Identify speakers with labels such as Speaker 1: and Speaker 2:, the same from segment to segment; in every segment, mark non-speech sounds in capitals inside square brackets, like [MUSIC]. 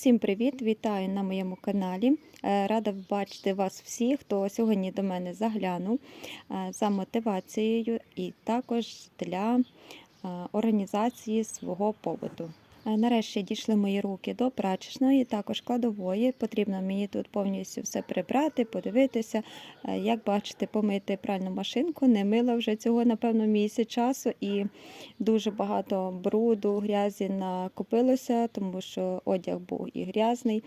Speaker 1: Всім привіт! Вітаю на моєму каналі. Е, Рада бачити вас всіх, хто сьогодні до мене заглянув е, за мотивацією і також для е, організації свого побуту. Е, Нарешті дійшли мої руки до прачечної, також кладової. Потрібно мені тут повністю все прибрати, подивитися. Е, Як бачите, помити пральну машинку. Не мила вже цього, напевно, місяць часу, і дуже багато бруду, грязі накопилося, тому що одяг був і грязний,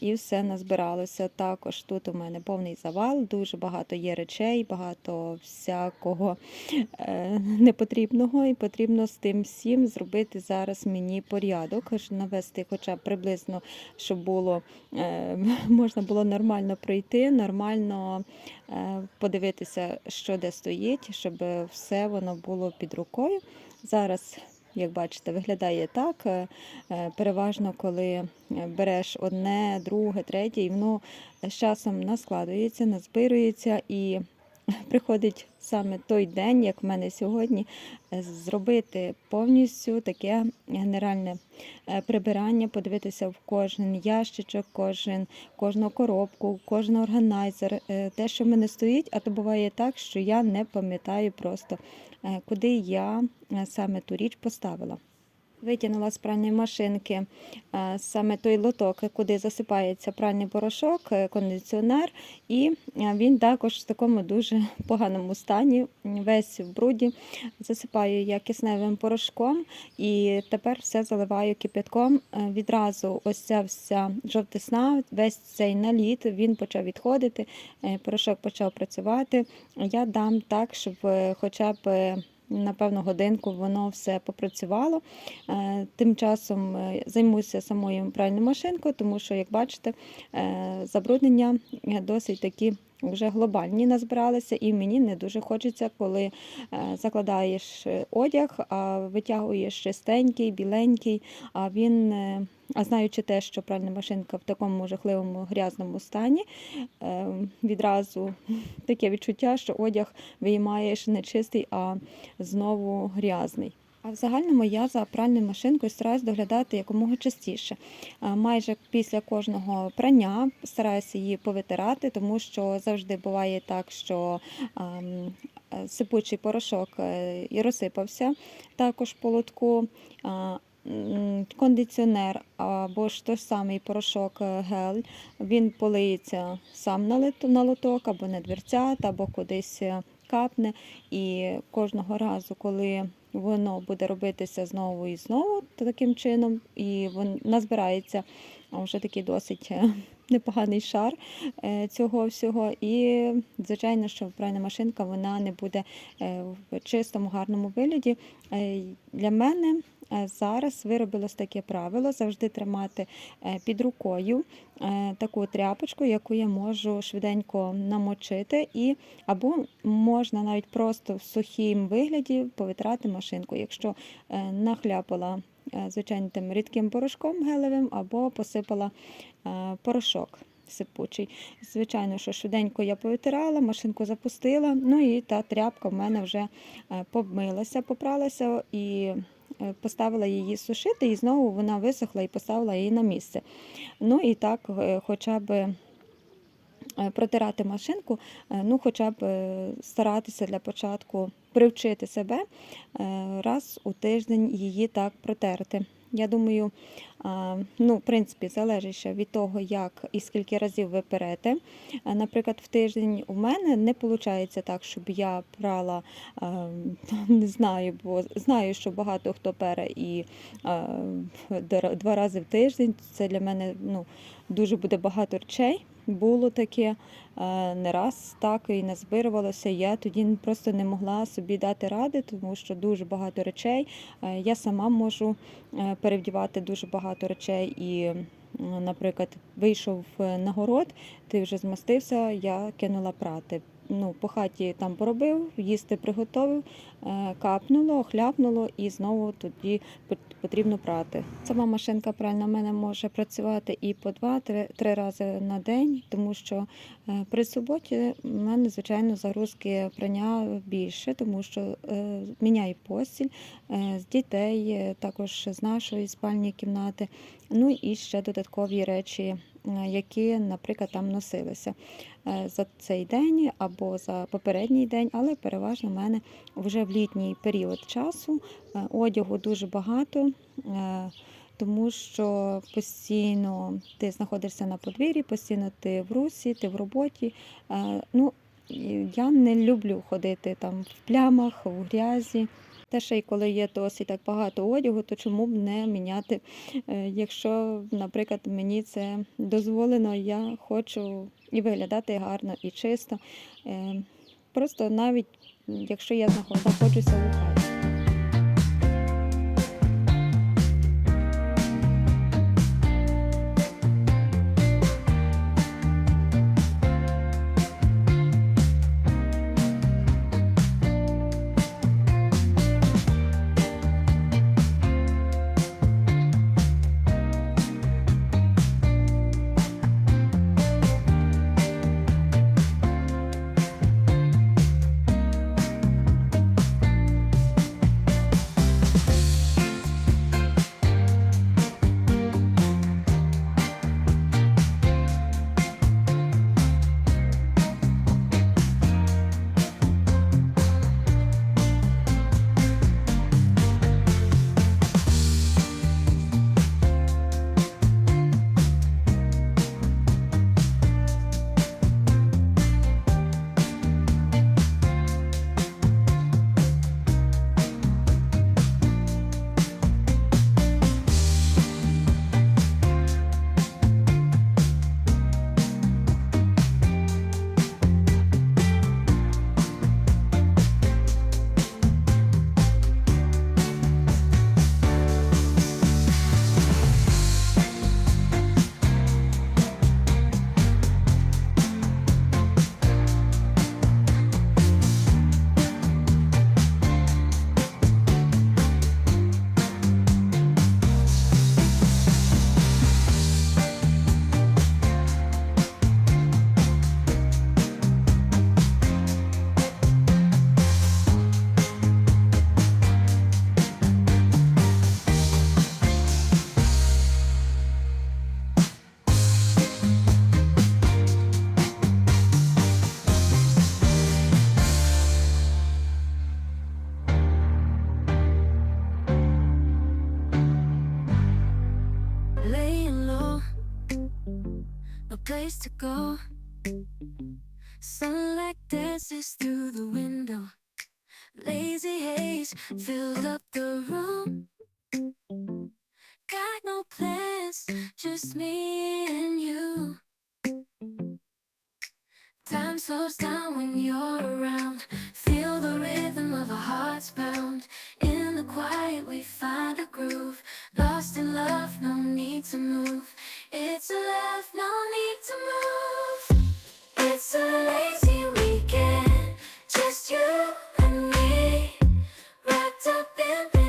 Speaker 1: і все назбиралося. Також тут у мене повний завал, дуже багато є речей, багато всякого е, непотрібного, і потрібно з тим всім зробити зараз мені порядок, навести хоча б приблизно, щоб було е, [LAUGHS] можна було нормально пройти, нормально е, подивитися, що де стоїть, щоб все воно було під рукою. Зараз, як бачите, виглядає так. е, е, Переважно, коли е, береш одне, друге, третє, і воно з часом наскладується, назбирується і [LAUGHS] приходить саме той день, як в мене сьогодні, е, зробити повністю таке генеральне е, прибирання, подивитися в кожен ящичок, кожен, кожну коробку, кожен органайзер, е, те, що в мене стоїть, а то буває так, що я не пам'ятаю просто, куди я саме ту річ поставила. Витягнула з пральної машинки е, саме той лоток, куди засипається пральний порошок, е, кондиціонер, і е, він також в такому дуже поганому стані, весь в бруді. Засипаю я кисневим порошком і тепер все заливаю кипятком. Відразу ось ця вся жовтисна, весь цей наліт, він почав відходити, порошок почав працювати. Я дам так, щоб хоча б. Напевно, годинку воно все попрацювало. Е, Тим часом е, займуся самою пральною машинкою, тому що, як бачите, е, забруднення досить такі вже глобальні назбиралися, і мені не дуже хочеться, коли е, закладаєш одяг, а витягуєш чистенький, біленький, а він. е, А знаючи те, що пральна машинка в такому жахливому грязному стані, е, відразу таке відчуття, що одяг виймаєш не чистий, а знову грязний. А в загальному я за пральною машинкою стараюсь доглядати якомога частіше. Майже після кожного прання стараюся її повитирати, тому що завжди буває так, що сипучий порошок е, і розсипався також по лотку. Кондиціонер або ж той самий порошок е, гель, він полиється сам на лоток, або на дверцят, або кудись е, капне. І кожного разу, коли воно буде робитися знову і знову таким чином, і вон назбирається вже такий досить е, [LAUGHS] непоганий шар е, цього всього. І звичайно, що пральна машинка вона не буде е, в чистому, гарному вигляді. Для мене зараз виробилось таке правило завжди тримати е, під рукою е, таку тряпочку, яку я можу швиденько намочити, і або можна навіть просто в сухім вигляді повитрати машинку, якщо е, нахляпала е, звичайно тим рідким порошком гелевим, або посипала е, порошок. Сипучий. Звичайно, що швиденько я повитирала, машинку запустила, ну і та тряпка в мене вже е, помилася, попралася і е, поставила її сушити, і знову вона висохла і поставила її на місце. Ну і так, е, хоча б е, протирати машинку, е, ну хоча б е, старатися для початку привчити себе е, раз у тиждень її так протерти. Я думаю, ну, в принципі, залежить ще від того, як і скільки разів ви перете. Наприклад, в тиждень у мене не виходить так, щоб я прала, не знаю, бо знаю, що багато хто пере і два рази в тиждень. Це для мене ну, дуже буде багато речей. Було таке е, не раз так і назбирувалося. Я тоді просто не могла собі дати ради, тому що дуже багато речей. Е, Я сама можу е, перевдівати дуже багато речей і. Наприклад, вийшов на город, ти вже змастився, я кинула прати. Ну, по хаті там поробив, їсти приготовив, е, капнуло, охляпнуло і знову тоді потрібно прати. Сама машинка пральна в мене може працювати і по два-три рази на день, тому що е, при суботі в мене, звичайно, загрузки прання більше, тому що е, міняю постіль з дітей, також з нашої спальні кімнати. Ну і ще додаткові речі, які, наприклад, там носилися е, за цей день або за попередній день, але переважно в мене вже в літній період часу е, одягу дуже багато. е, Тому що постійно ти знаходишся на подвір'ї, постійно ти в русі, ти в роботі. Е, Ну, я не люблю ходити там в плямах, в грязі. Те, ще й коли є досить так багато одягу, то чому б не міняти, Е, якщо, наприклад, мені це дозволено, я хочу і виглядати гарно, і чисто. Е, Просто навіть якщо я знаход- знаходжуся у хаті.
Speaker 2: Through the window. Lazy haze filled up the been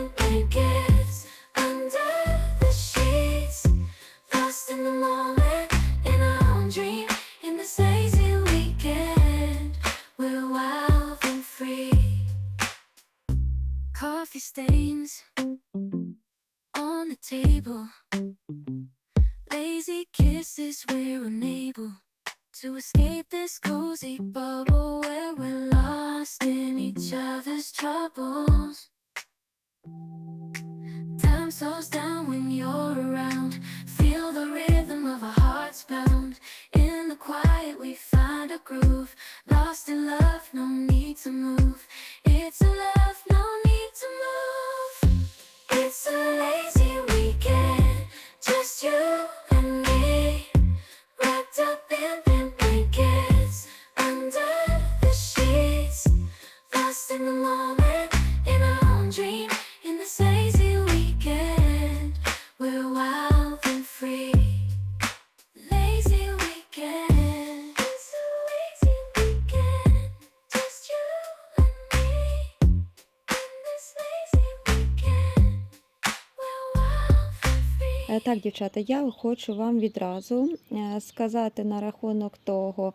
Speaker 1: Так, дівчата, я хочу вам відразу е, сказати на рахунок того,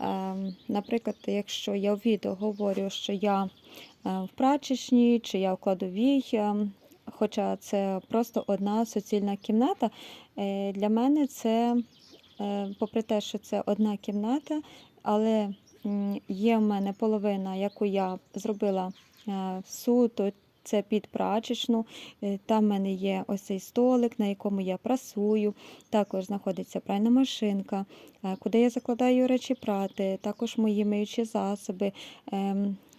Speaker 1: ем, наприклад, якщо я в відео говорю, що я е, в прачечній чи я в кладовій, хоча це просто одна суцільна кімната, е, для мене це, е, попри те, що це одна кімната, але є в мене половина, яку я зробила е, суто. Це під прачечну, Е, Там в мене є ось цей столик, на якому я прасую. Також знаходиться пральна машинка, е, куди я закладаю речі прати, також мої миючі засоби.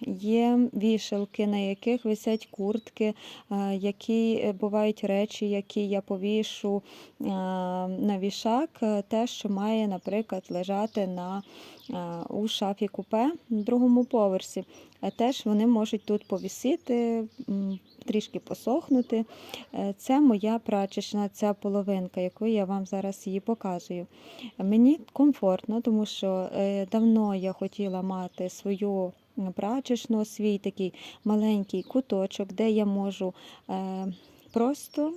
Speaker 1: Є вішалки, на яких висять куртки, е, які е, бувають речі, які я повішу е, на вішак, те, що має, наприклад, лежати на, у шафі купе на другому поверсі. Теж вони можуть тут повісити, трішки посохнути. Це моя прачечна, ця половинка, яку я вам зараз її показую. Мені комфортно, тому що давно я хотіла мати свою прачечну, свій такий маленький куточок, де я можу е, просто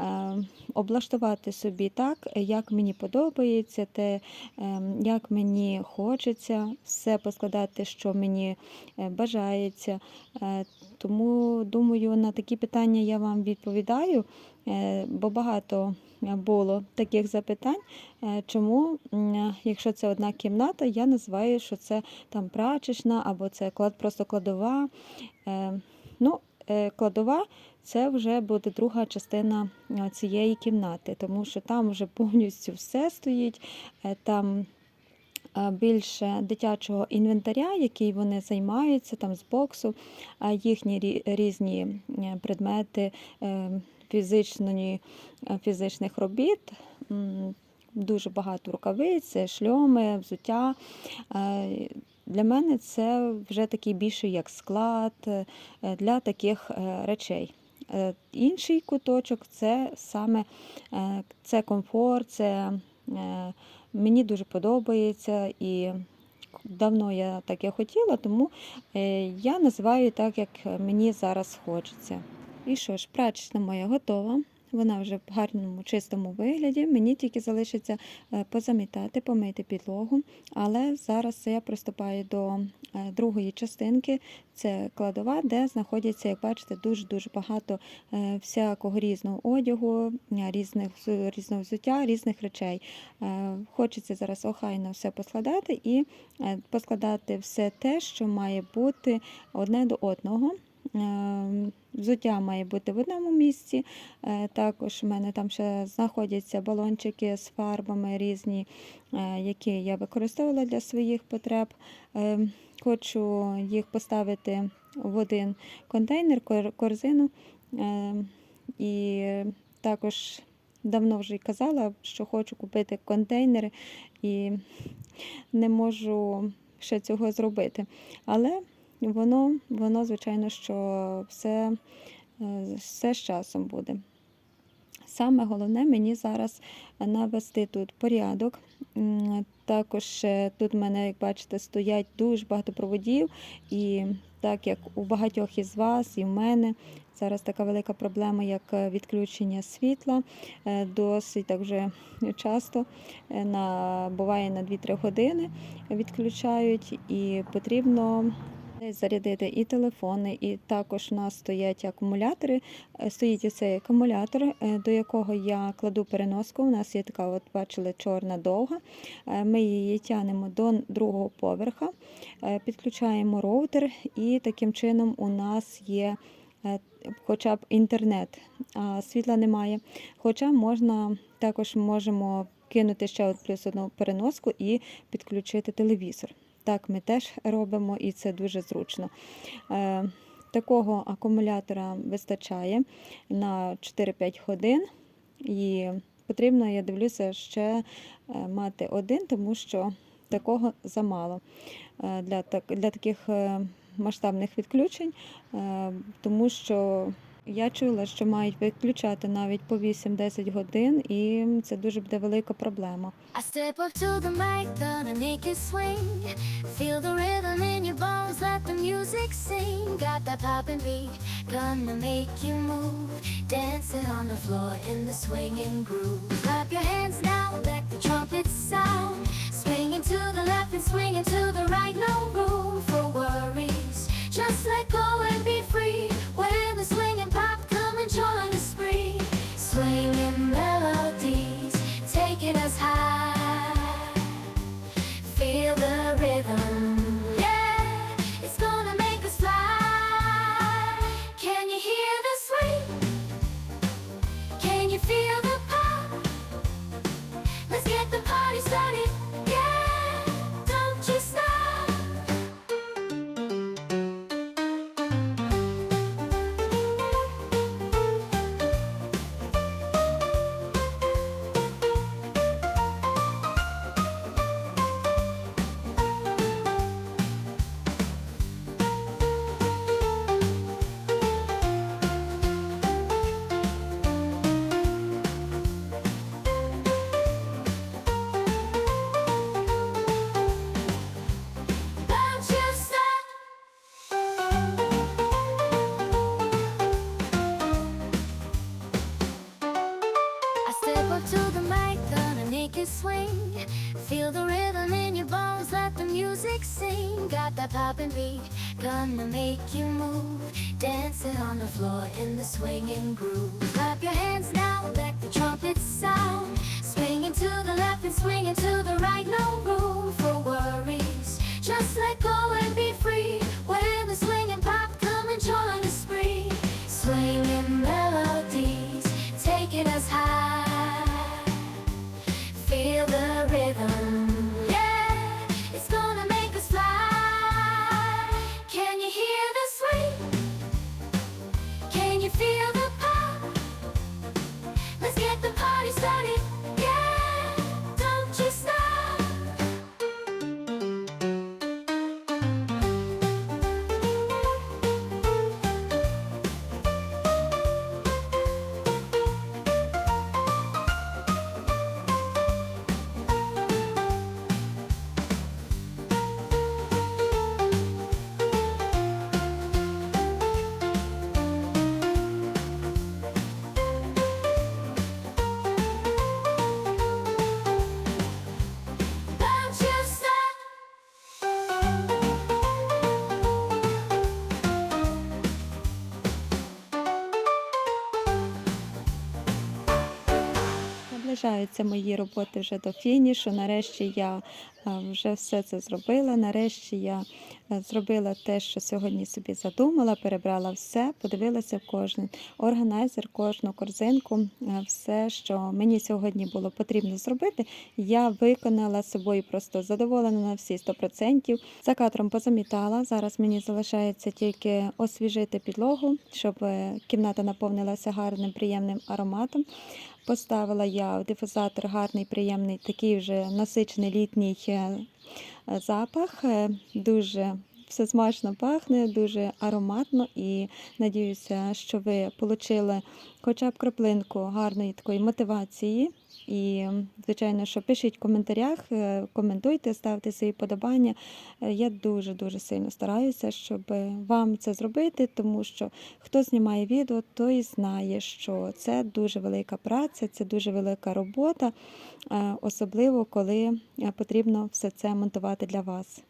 Speaker 1: е, облаштувати собі так, як мені подобається, те, е, як мені хочеться, все поскладати, що мені е, бажається. Е, Тому думаю, на такі питання я вам відповідаю, е, бо багато було таких запитань. Е, Чому, якщо це одна кімната, я називаю, що це там прачечна або це клад, просто кладова. Е, Ну, е, кладова це вже буде друга частина цієї кімнати, тому що там вже повністю все стоїть. Там більше дитячого інвентаря, який вони займаються там з боксу, їхні різні предмети фізичної, е, фізичних робіт. Дуже багато рукавиць, шльоми, взуття. Е, Для мене це вже такий більше як склад е, для таких речей. Інший куточок це саме це комфорт, це мені дуже подобається і давно я таке хотіла, тому я називаю так, як мені зараз хочеться. І що ж, прачечна моя готова. Вона вже в гарному чистому вигляді. Мені тільки залишиться е, позамітати, помити підлогу. Але зараз я приступаю до е, другої частинки. Це кладова, де знаходяться, як бачите, дуже-дуже багато е, всякого різного одягу, різних, різного взуття, різних речей. Хочеться зараз охайно все поскладати і поскладати все те, що має бути одне до одного. Е, Взуття має бути в одному місці. Е, Також в мене там ще знаходяться балончики з фарбами різні, е, які я використовувала для своїх потреб. Хочу їх поставити в один контейнер, корзину. І також давно вже казала, що хочу купити контейнери і не можу ще цього зробити. Але воно, воно звичайно, що все, е, все з часом буде. Саме головне мені зараз навести тут порядок. Також е, тут в мене, як бачите, стоять дуже багато проводів, і так як у багатьох із вас, і в мене зараз така велика проблема, як е, відключення світла, досить так вже часто на, буває на 2-3 години відключають, і потрібно зарядити і телефони, і також у нас стоять акумулятори. Е, Стоїть оцей акумулятор, е, до якого я кладу переноску. У нас є така, от бачили, чорна довга. Е, Ми її тягнемо до другого поверха, підключаємо роутер, і таким чином у нас є хоча б інтернет, а світла немає. Хоча можна також можемо кинути ще от плюс одну переноску і підключити телевізор. Так ми теж робимо, і це дуже зручно. Е, Такого акумулятора вистачає на 4-5 годин. І потрібно, я дивлюся, ще е, мати один, тому що такого замало е, для, так, для таких масштабних відключень, тому що Я чула, що мають виключати навіть по 8-10 годин, і це дуже буде велика проблема.
Speaker 2: Just let go and be free. When the swinging enjoy the spring. That poppin' beat, gonna make you move. Dancing on the floor in the swinging groove. Clap your hands now, let the
Speaker 1: Наближаються мої роботи вже до фінішу. Нарешті я е, вже все це зробила. Нарешті я е, зробила те, що сьогодні собі задумала, перебрала все, подивилася кожен органайзер, кожну корзинку, е, все, що мені сьогодні було потрібно зробити. Я виконала собою просто задоволена на всі 100%. За кадром позамітала. Зараз мені залишається тільки освіжити підлогу, щоб кімната наповнилася гарним приємним ароматом. Поставила я дифузатор гарний, приємний, такий вже насичений літній е, запах. Е, Дуже все смачно пахне, дуже ароматно і надіюся, що ви отримали хоча б краплинку гарної такої мотивації. І, звичайно, що пишіть в коментарях, е, коментуйте, ставте свої подобання. Е, Я дуже-дуже сильно стараюся, щоб вам це зробити, тому що хто знімає відео, той знає, що це дуже велика праця, це дуже велика робота, е, особливо коли потрібно все це монтувати для вас.